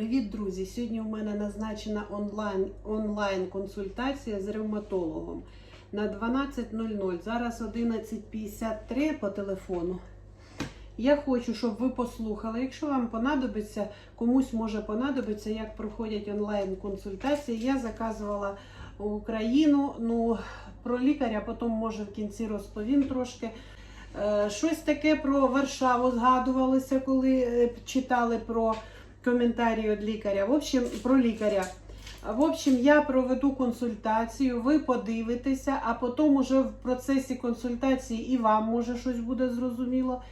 Привіт, друзі! Сьогодні у мене назначена онлайн, онлайн консультація з ревматологом на 12.00. Зараз 11.53 по телефону. Я хочу, щоб ви послухали. Якщо вам понадобиться, комусь може понадобиться, як проходять онлайн консультації. Я заказувала Україну. Ну, про лікаря потім може в кінці розповім трошки. Е, Щось таке про Варшаву згадувалося, коли е, читали про коментарі від лікаря. В общем, про лікаря. В общем, я проведу консультацію, ви подивитеся, а потім уже в процесі консультації і вам може щось буде зрозуміло.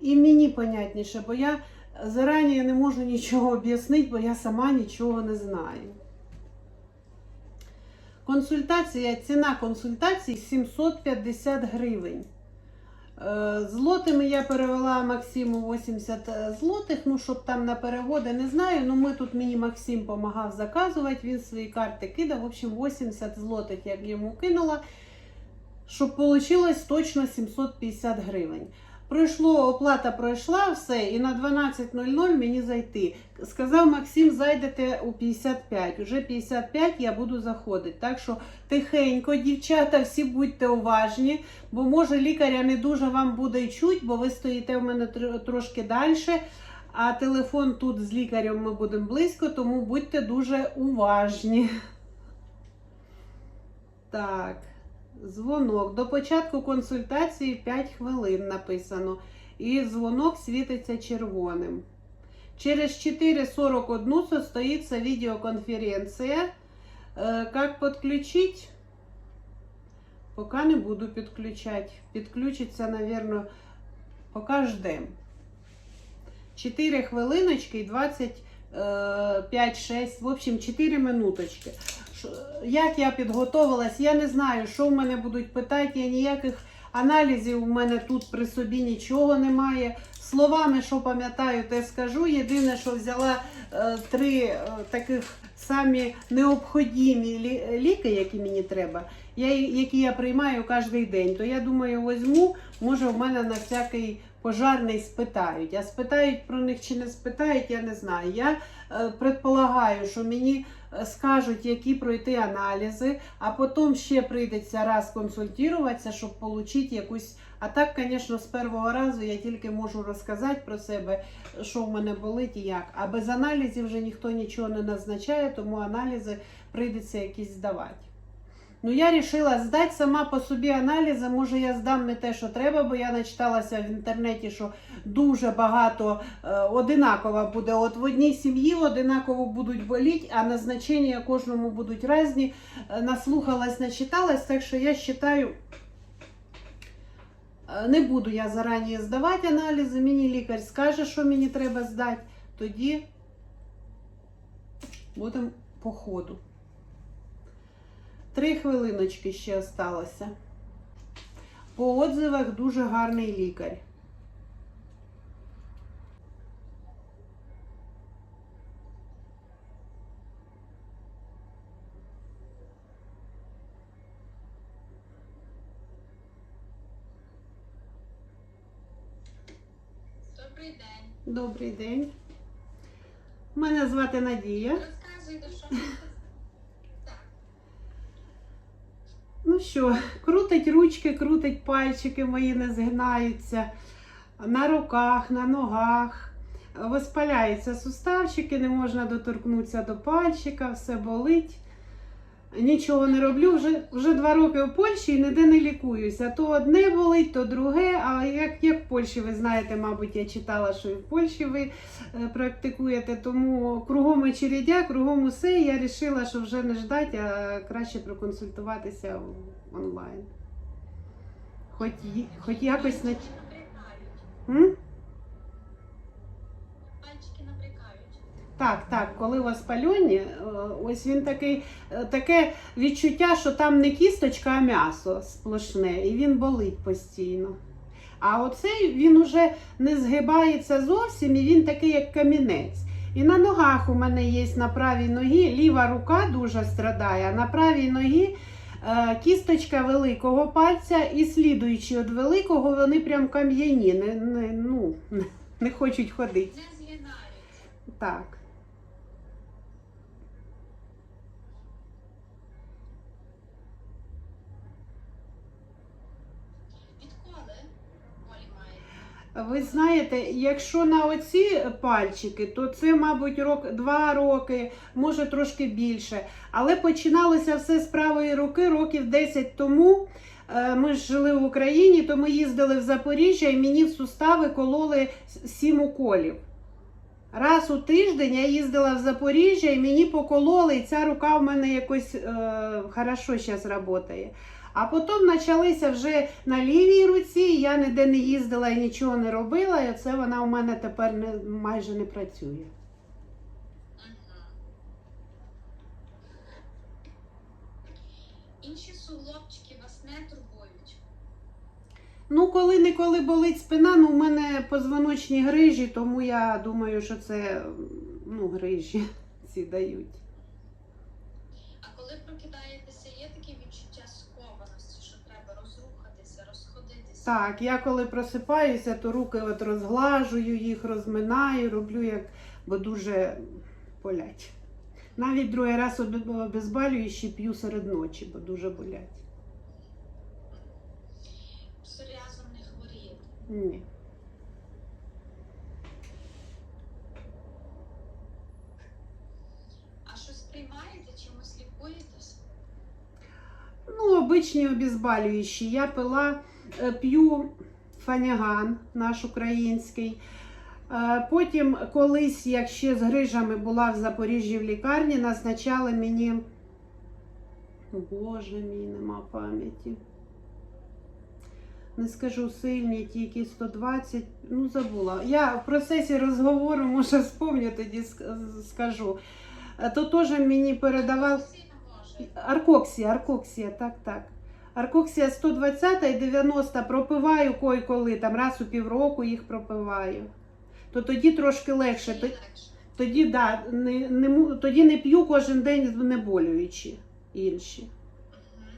І мені понятніше, бо я зарані не можу нічого об'яснити, бо я сама нічого не знаю. Консультація, ціна консультації 750 гривень. Е, Злотими я перевела Максиму 80 злотих, ну щоб там на переводи не знаю. Ну ми тут мені Максим допомагав заказувати, він свої карти кидав. В общем, 80 злотих я йому кинула, щоб вийшло точно 750 гривень. Пройшло, оплата пройшла, все, і на 12.00 мені зайти. Сказав Максим, зайдете у 55. Уже 55 я буду заходити. Так що тихенько, дівчата, всі будьте уважні, бо може лікаря не дуже вам буде чуть, бо ви стоїте в мене трошки далі. А телефон тут з лікарем ми будемо близько, тому будьте дуже уважні. Так. Дзвонок. До початку консультації 5 хвилин написано. І дзвонок світиться червоним. Через 4.41 состоится видеоконференция. Е, Как подключить? Поки не буду підключати. Підключиться, наверное, поки ждем. 4 хвилиночки і 25-6, в общем, 4 минуточки. Як я підготовилась, я не знаю, що в мене будуть питати. Я ніяких аналізів у мене тут при собі нічого немає. Словами, що пам'ятаю, те скажу. Єдине, що взяла е, три е, таких самі необхідні лі- ліки, які мені треба, я, які я приймаю кожен день. То я думаю, візьму, може в мене на всякий пожарний спитають. А спитають про них чи не спитають, я не знаю. Я е, предполагаю, що мені е, скажуть, які пройти аналізи, а потім ще прийдеться раз консультуватися, щоб отримати якусь. А так, звісно, з першого разу я тільки можу розказати про себе, що в мене болить і як. А без аналізів вже ніхто нічого не назначає, тому аналізи прийдеться якісь здавати. Ну, я вирішила здати сама по собі аналізи. Може, я здам не те, що треба, бо я начиталася в інтернеті, що дуже багато е, одинаково буде. От в одній сім'ї одинаково будуть боліти, а назначення кожному будуть різні. Е, Наслухалась, начиталась, так що я вважаю, е, не буду я зарані здавати аналізи. Мені лікар скаже, що мені треба здати. Тоді будемо по ходу. Три хвилиночки ще осталося. По отзивах дуже гарний лікар. Добрий день. Добрий день. Мене звати Надія. Розказуйте, що ви так. Ну що, крутить ручки, крутить пальчики мої не згинаються. На руках, на ногах. Воспаляються суставчики, не можна доторкнутися до пальчика, все болить. Нічого не роблю. Вже, вже два роки в Польщі і ніде не лікуюся. То одне болить, то друге. А як, як в Польщі, ви знаєте, мабуть, я читала, що і в Польщі ви е, практикуєте. Тому кругом очередя, кругом усе. Я вирішила, що вже не ждать, а краще проконсультуватися онлайн. Хоч, хоч якось на. М? Пальчики напрягають. Так, так, коли воспалені, е, ось він такий, е, таке відчуття, що там не кісточка, а м'ясо сплошне, і він болить постійно. А оцей він уже не згибається зовсім, і він такий, як камінець. І на ногах у мене є на правій ногі, ліва рука дуже страдає, а на правій ногі е, кісточка великого пальця і слідуючи від великого, вони прям кам'яні, не, не, ну, не хочуть ходити. Так. Ви знаєте, якщо на оці пальчики, то це, мабуть, рок, два роки, може трошки більше. Але починалося все з правої руки років 10 тому. Е, Ми ж жили в Україні, то ми їздили в Запоріжжя і мені в сустави кололи сім уколів. Раз у тиждень я їздила в Запоріжжя і мені покололи, і ця рука в мене якось е, хорошо зараз працює. А потім почалися вже на лівій руці, я ніде не їздила і нічого не робила, і це вона у мене тепер не, майже не працює. Інші суглобчики вас не турбують. Ну, коли-неколи болить спина, ну в мене позвоночні грижі, тому я думаю, що це ну, грижі ці дають. А коли прокидаєтеся, є таке відчуття скованості, що треба розрухатися, розходитися? Так, я коли просипаюся, то руки от розглажую їх, розминаю, роблю як, бо дуже болять. Навіть другий раз обе- обезболюючі п'ю серед ночі, бо дуже болять. Псоріазом не хворієте. Ні. А щось приймаєте, чимось лікуєтесь? Ну, обичні обезболюючі. Я пила, п'ю фаняган наш український. Е, Потім колись, як ще з грижами була в Запоріжжі в лікарні, назначали мені. Боже мій, нема пам'яті. Не скажу сильні, тільки 120, ну забула. Я в процесі розговору, може, вспомню, тоді скажу. Е, То теж мені передавав. Аркоксія, аркоксія, так, так. Аркоксія 120 і 90 пропиваю кой-коли, там раз у півроку їх пропиваю. То тоді трошки легше. Тоді. Тоді, да, не, не, тоді не п'ю кожен день знеболюючі інші. Мгм.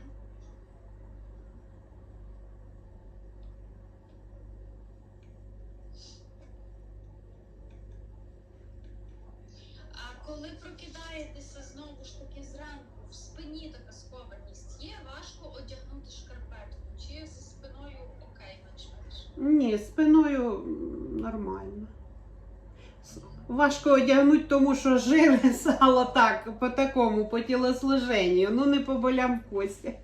А коли прокидаєтеся знову ж таки зранку, в спині така скованість, є важко одягнути шкарпетку? Чи зі спиною окей менш-менш? Ні, спиною нормально. Важко одягнути, тому що жили сало так, по такому, по тілослуженню, ну не по болям в кості.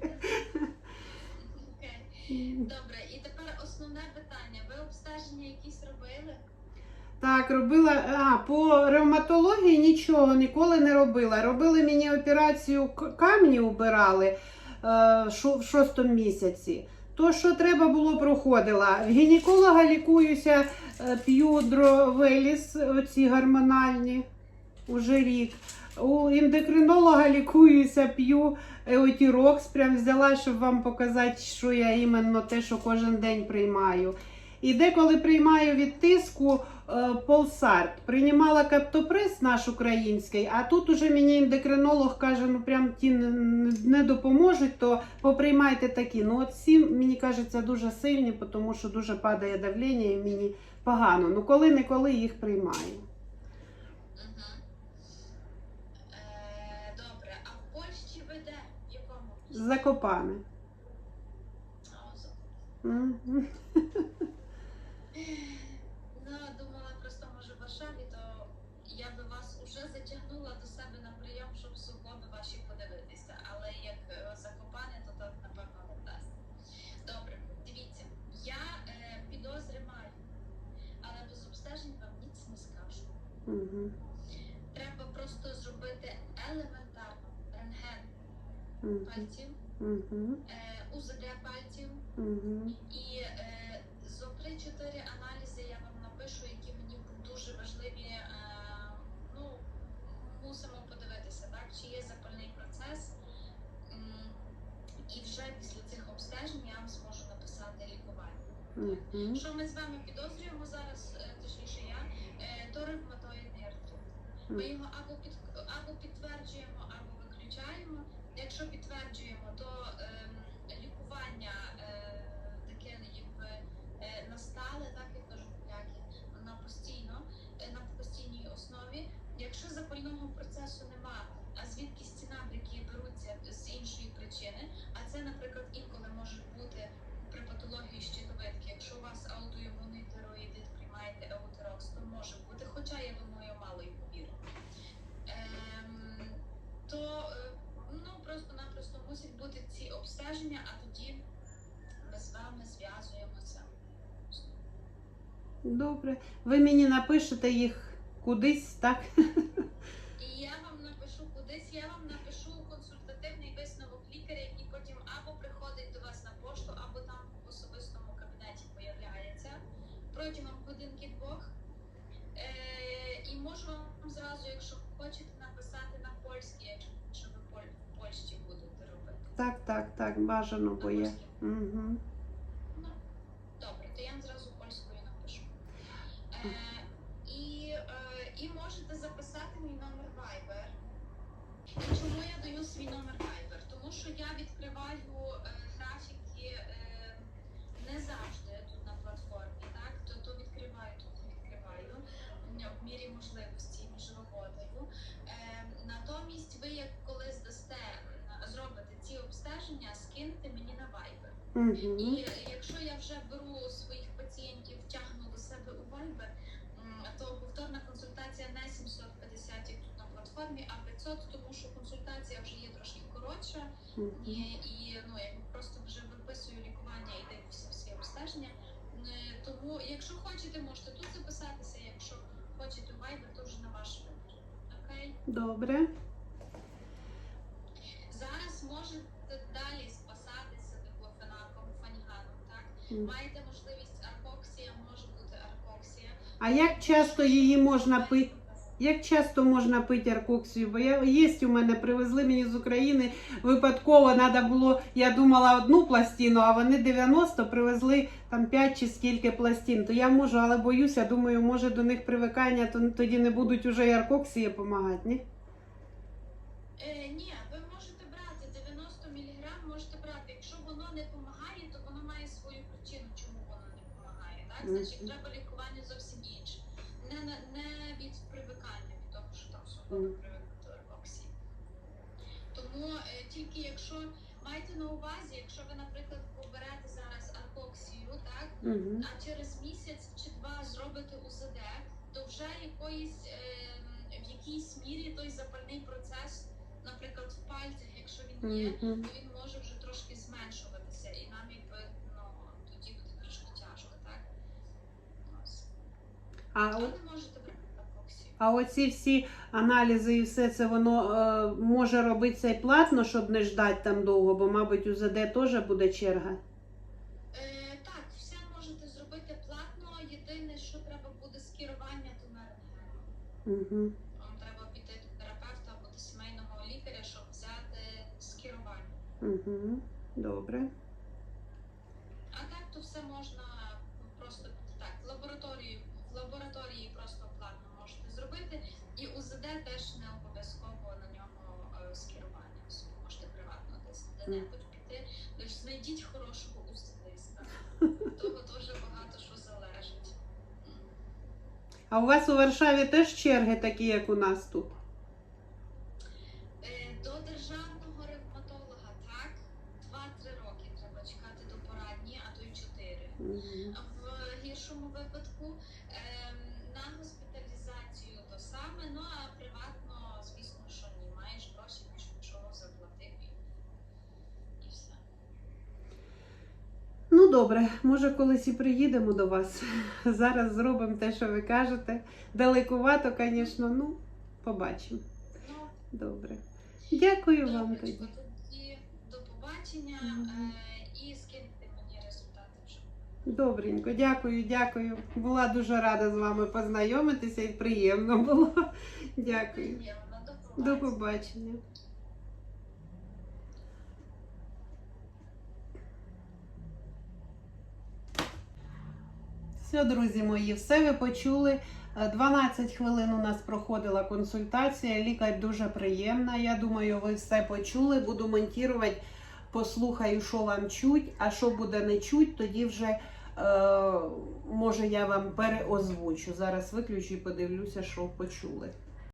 Окей. Добре, і тепер основне питання. Ви обстеження якісь робили? Так, робила. А, по ревматології нічого ніколи не робила. Робили мені операцію камні убирали е, в шостому місяці. То, що треба було, проходила. В гінеколога лікуюся, е, п'ю дровеліс, оці гормональні, уже рік. У ендокринолога лікуюся, п'ю еотірокс, прям взяла, щоб вам показати, що я іменно те, що кожен день приймаю. І деколи приймаю від тиску е, полсарт. Приймала каптопрес наш український, а тут уже мені ендокринолог каже, ну прям ті не, допоможуть, то поприймайте такі. Ну от ці, мені кажеться, дуже сильні, тому що дуже падає давлення і мені погано. Ну коли-неколи їх приймаю. Е, добре, а в Польщі ви де? В якому? Закопане. А, ось. Мгм. Ну, думала просто, може в Варшаві, то я би вас уже затягнула до себе на прийом, щоб суглоби ваші подивитися. Але як е, закопане, то так напевно не дасть. Добре, дивіться, я е, підозри маю, але без обстежень вам ніц не скажу. Мгм. Треба просто зробити елементарно рентген Мгм. Пальців, УЗД пальців. І зо 3-4 аналізи я вам напишу, які мені дуже важливі. Е, ну, мусимо подивитися, так, чи є запальний процес. І вже після цих обстежень я вам зможу написати лікування. Мгм. Що ми з вами підозрюємо зараз, е, точніше я, е, то ревматоїдний артрит. Ми його або під просто-напросто мусять бути ці обстеження, а тоді ми з вами зв'язуємося. Добре. Ви мені напишете їх кудись, так? І я вам напишу кудись, я вам напишу консультативний висновок лікаря, який потім або приходить до вас на пошту, або там в особистому кабінеті появляється протягом годинки двох. Е, і можу вам зразу, якщо хочете, написати на польській, якщо ви поль- в Польщі будете робити. Так, так, так, бажано, бо є. Угу. Добре, то я зразу польською напишу. Е, і, е, і можете записати мій номер Viber. І чому я даю свій номер Viber? Тому що я відкриваю Угу. І якщо я вже беру своїх пацієнтів, тягну до себе у Viber, то повторна консультація не 750, як тут на платформі, а 500, тому що консультація вже є трошки коротша. І, і ну, я просто вже виписую лікування і дивлюся всі обстеження. Е, Тому, якщо хочете, можете тут записатися. Якщо хочете у Viber, то вже на ваш вибір. Окей? Добре. Зараз можете Маєте можливість аркоксія, може бути аркоксія. А як часто її можна пити? Як часто можна пити аркоксію? Бо я є у мене, привезли мені з України. Випадково треба було, я думала одну пластину, а вони 90 привезли там 5 чи скільки пластин. То я можу, але боюся, думаю, може до них привикання, то тоді не будуть уже і аркоксії допомагати, ні? Е, ні, ви можете брати 90 мг, можете брати. Якщо воно не допомагає, то воно має свою причину, чому воно не допомагає. Так? Значить, треба лікування зовсім інше. Не, не від привикання, від того, що там свобода Мгм. привикли аркоксії. Тому е, тільки якщо маєте на увазі, якщо ви, наприклад, поберете зараз аркоксію, так? Угу. а через місяць чи два зробите УЗД, то вже якоїсь ем, в якійсь мірі той запальний процес, наприклад, в пальцях, якщо він є, то він може вже трошки зменшуватися, і нам якби ну тоді буде трошки тяжко, так? Ось. А, апоксію. а оці всі аналізи і все це воно е, може робитися і платно, щоб не ждати там довго, бо, мабуть, УЗД теж буде черга. Е, так, все можете зробити платно. Єдине, що треба буде скерування, рентген. Угу. Вам треба піти до терапевта або до сімейного лікаря, щоб взяти скерування. Угу. Добре. А так то все можна просто так, в лабораторії, в лабораторії просто платно можете зробити. УЗД теж не обов'язково на нього е, скерування. Собі можете приватно десь де-небудь піти. Тож знайдіть хорошого УЗДиста. Того дуже багато що залежить. А у вас у Варшаві теж черги такі, як у нас тут? Е, До державного ревматолога так, 2-3 роки треба чекати до порадні, а то й 4. Угу. В гіршому випадку ем, на госпіталізацію то саме, ну а приватно, звісно, що ні. Маєш гроші, пішов нічого заплатив і, і все. Ну добре, може колись і приїдемо до вас. Зараз зробимо те, що ви кажете. Далекувато, звісно, ну побачимо. Добре. Дякую вам добречко, тоді. тоді до побачення е, і скиньте мені результати вже. Добренько, дякую, дякую. Була дуже рада з вами познайомитися і приємно було. Дякую. Приємно, До побачення. Все, друзі мої, все ви почули. Е, 12 хвилин у нас проходила консультація. Лікар дуже приємна. Я думаю, ви все почули. Буду монтувати, послухаю, що вам чуть, а що буде не чуть, тоді вже е, може я вам переозвучу. Зараз виключу і подивлюся, що почули.